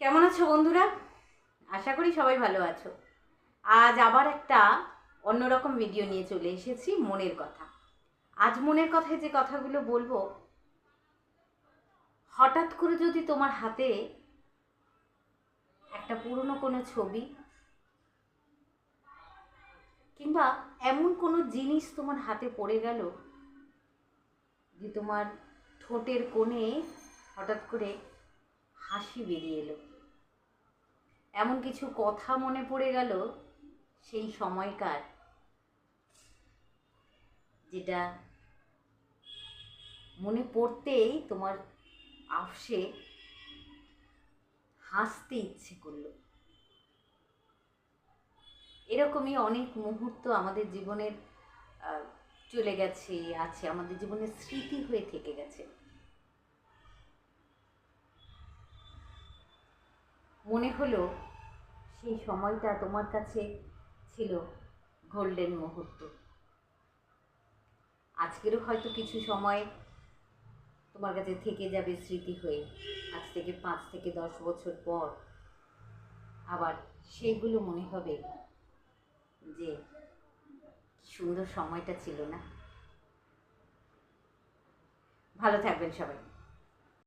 কেমন আছো বন্ধুরা? আশা করি সবাই ভালো আছো। আজ আবার একটা অন্যরকম ভিডিও নিয়ে চলে এসেছি, মনের কথা। আজ মনের কথায় যে কথাগুলো বলব, হঠাৎ করে যদি তোমার হাতে একটা পুরনো কোনো ছবি কিংবা এমন কোনো জিনিস তোমার হাতে পড়ে গেল যে তোমার ঠোঁটের কোণে হঠাৎ করে হাসি বেরিয়ে এলো? এমন কিছু কথা মনে পড়ে গেল সেই সময়কার, যেটা মনে পড়তেই তোমার আফসে হাসতে ইচ্ছে করল। এরকমই অনেক মুহূর্ত আমাদের জীবনের চলে গেছে, আছে, আমাদের জীবনের স্মৃতি হয়ে থেকে গেছে। মনে হলো সেই সময়টা তোমার কাছে ছিল গোল্ডেন মুহূর্ত। আজকেরও হয়তো কিছু সময় তোমার কাছে থেকে যাবে স্মৃতি হয়ে। আজ থেকে পাঁচ থেকে দশ বছর পর। আবার সেইগুলো মনে হবে যে সুন্দর সময়টা ছিল না? ভালো থাকবেন সবাই।